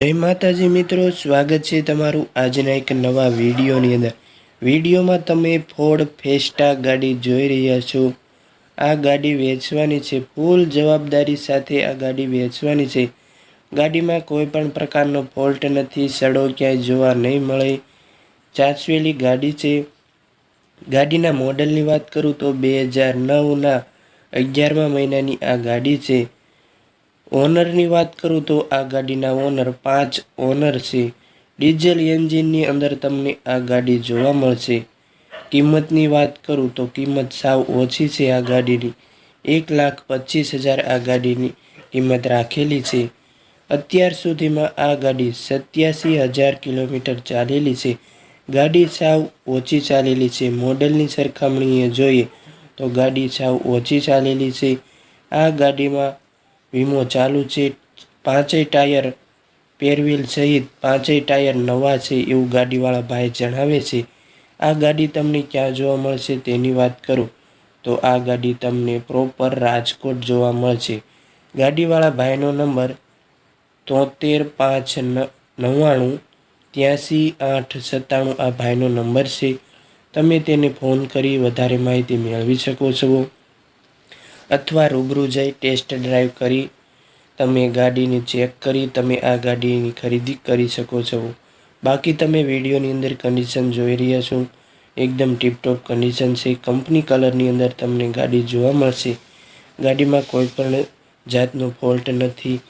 જય માતાજી મિત્રો, સ્વાગત છે તમારું આજના એક નવા વિડીયોની અંદર. વિડીયોમાં તમે ફોર્ડ ફેસ્ટા ગાડી જોઈ રહ્યા છો. આ ગાડી વેચવાની છે, ફૂલ જવાબદારી સાથે આ ગાડી વેચવાની છે. ગાડીમાં કોઈ પણ પ્રકારનો ફોલ્ટ નથી, સડો ક્યાંય જોવા નહીં મળે. ચાચવેલી ગાડી છે. ગાડીના મોડલની વાત કરું તો બે હજાર નવના અગિયારમા મહિનાની આ ગાડી છે. ઓનરની વાત કરું તો આ ગાડીના ઓનર પાંચ ઓનર છે. ડીઝલ એન્જિનની અંદર તમને આ ગાડી જોવા મળશે. કિંમતની વાત કરું તો કિંમત સાવ ઓછી છે આ ગાડીની. એક લાખ પચીસ હજાર આ ગાડીની કિંમત રાખેલી છે. અત્યાર સુધીમાં આ ગાડી સત્યાસી હજાર કિલોમીટર ચાલેલી છે. ગાડી સાવ ઓછી ચાલેલી છે. મોડલની સરખામણીએ જોઈએ તો ગાડી સાવ ઓછી ચાલેલી છે. આ ગાડીમાં વીમો ચાલુ છે. પાંચેય ટાયર પેરવીલ સહિત પાંચેય ટાયર નવા છે એવું ગાડીવાળા ભાઈ જણાવે છે. આ ગાડી તમને ક્યાં જોવા મળશે તેની વાત કરું. તો આ ગાડી તમને પ્રોપર રાજકોટ જોવા મળશે. ગાડીવાળા ભાઈનો નંબર તોતેર પાંચ નવ્વાણું ત્યાંસી આઠ સત્તાણું આ ભાઈનો નંબર છે. તમે તેને ફોન કરી વધારે માહિતી મેળવી શકો છો. અથવા રૂબરૂ જઈ ટેસ્ટ ડ્રાઈવ કરી તમે ગાડીને ચેક કરી તમે આ ગાડીની ખરીદી કરી શકો છો. બાકી તમે વિડીયોની અંદર કન્ડિશન જોઈ રહ્યા છો. એકદમ ટીપટોપ કન્ડિશન છે. કંપની કલરની અંદર તમને ગાડી જોવા મળશે. ગાડીમાં કોઈ પણ જાતનો ફોલ્ટ નથી.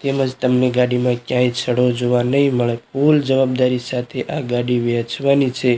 તેમજ તમને ગાડીમાં ક્યાંય છડો જોવા નહીં મળે. ફૂલ જવાબદારી સાથે આ ગાડી વેચવાની છે.